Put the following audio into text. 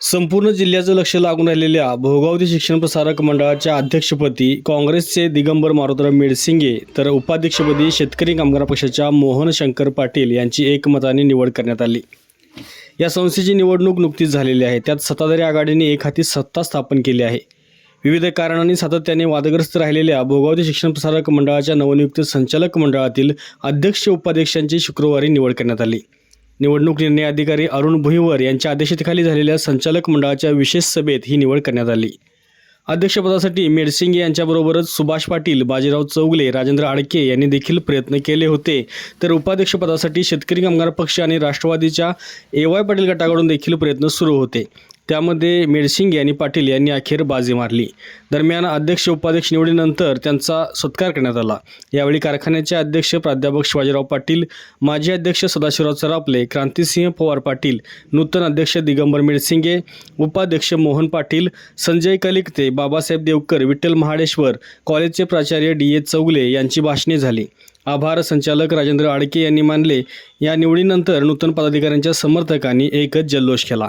संपूर्ण जिल्ह्याचं लक्ष लागून राहिलेल्या भोगावती शिक्षण प्रसारक मंडळाच्या अध्यक्षपदी काँग्रेसचे दिगंबर मारुतराव मेडसिंगे तर उपाध्यक्षपदी शेतकरी कामगार पक्षाच्या मोहन शंकर पाटील यांची एकमताने निवड करण्यात आली. या संस्थेची निवडणूक नुकतीच झालेली आहे. त्यात सत्ताधारी आघाडीने एक हाती सत्ता स्थापन केली आहे. विविध कारणांनी सातत्याने वादग्रस्त राहिलेल्या भोगावती शिक्षण प्रसारक मंडळाच्या नवनियुक्त संचालक मंडळातील अध्यक्ष उपाध्यक्षांची शुक्रवारी निवड करण्यात आली. निवडणूक निर्णय अधिकारी अरुण भुईवर यांच्या अध्यक्षतेखाली झालेल्या संचालक मंडळाच्या विशेष सभेत ही निवड करण्यात आली. अध्यक्षपदासाठी मेडसिंगे यांच्याबरोबरच सुभाष पाटील बाजीराव चौगले राजेंद्र आडके यांनी देखील प्रयत्न केले होते. तर उपाध्यक्षपदासाठी शेतकरी कामगार पक्ष आणि राष्ट्रवादीच्या ए वाय पाटील गटाकडून देखील प्रयत्न सुरू होते. त्यामध्ये मेडसिंग यांनी पाटील यांनी अखेर बाजी मारली. दरम्यान अध्यक्ष उपाध्यक्ष निवडीनंतर त्यांचा सत्कार करण्यात आला. यावेळी कारखान्याचे अध्यक्ष प्राध्यापक शिवाजीराव पाटील माजी अध्यक्ष सदाशिवराव सरापले क्रांतिसिंह पवार पाटील नूतन अध्यक्ष दिगंबर मेडसिंगे उपाध्यक्ष मोहन पाटील संजय कलिकते बाबासाहेब देवकर विठ्ठल महाडेश्वर कॉलेजचे प्राचार्य डी ए चौगले यांची भाषणे झाली. आभार संचालक राजेंद्र आडके यांनी मानले. या निवडीनंतर नूतन पदाधिकाऱ्यांच्या समर्थकांनी एकच जल्लोष केला.